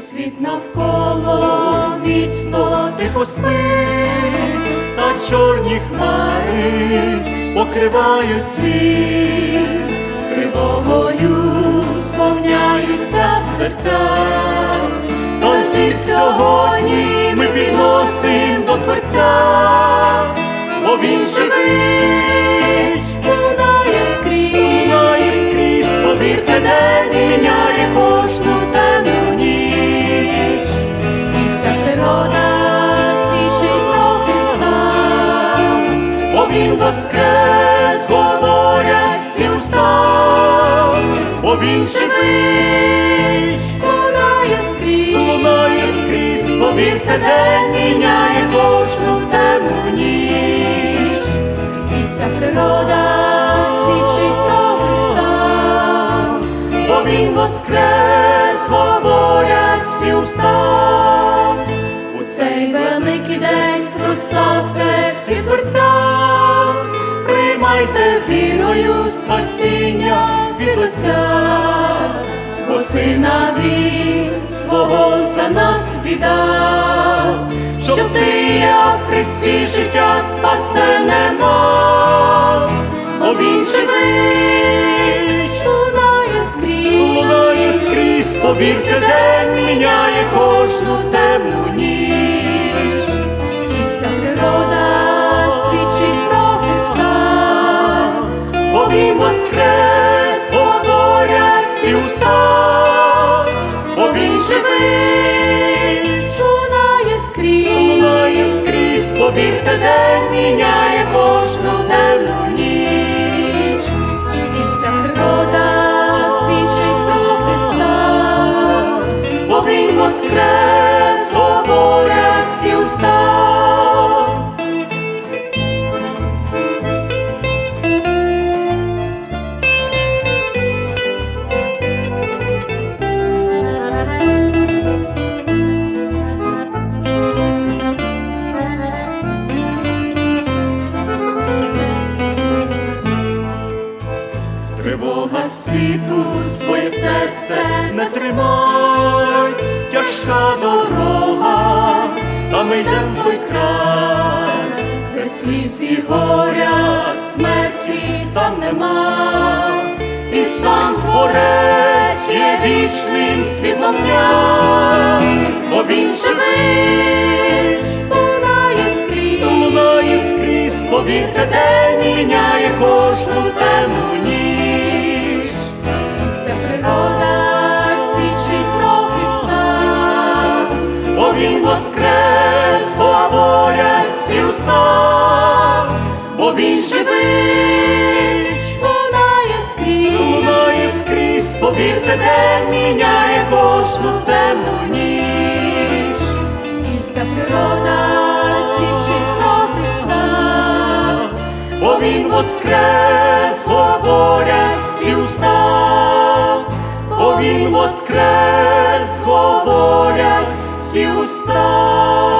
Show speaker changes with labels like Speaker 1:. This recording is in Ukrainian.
Speaker 1: Світ навколо міцно тихо спить, та чорні хмари покривають світ, тривогою сповняються серця, Тож сьогодні ми підносим до Творця, бо він живий, лунає скрізь, лунає скрізь, повірте, день міняє кожну темну ніч, і вся природа свідчить про Христа, бо він воскрес, бо він живий, лунає скрізь, лунає скрізь, повірте, день міняє кожну темну ніч, і вся природа свідчить про Христа, бо він воскрес, говорять всі уста. У цей великий день прославте всі Творця, приймайте вірою спасіння від Отця, бо сина він свого за нас віддав, щоб ти я в Христі життя спасене мав, бо він живий, лунає скрізь, лунає скрізь, повірте, повірте, день міняє Тривога світу своє серце не тримай, тяжка дорога, та ми йдем в той край, де сліз і горя, смерті там нема, і сам творець є вічним світлом дня, бо він живий, лунає скрізь, лунає скрізь, повірте, він воскрес, говорять всі уста, бо він живий, лунає скрізь, лунає скрізь, повірте, день міняє кожну темну ніч, і вся природа свідчить про Христа, бо він воскрес, говорять всі уста, бо він воскрес, jūs stāv.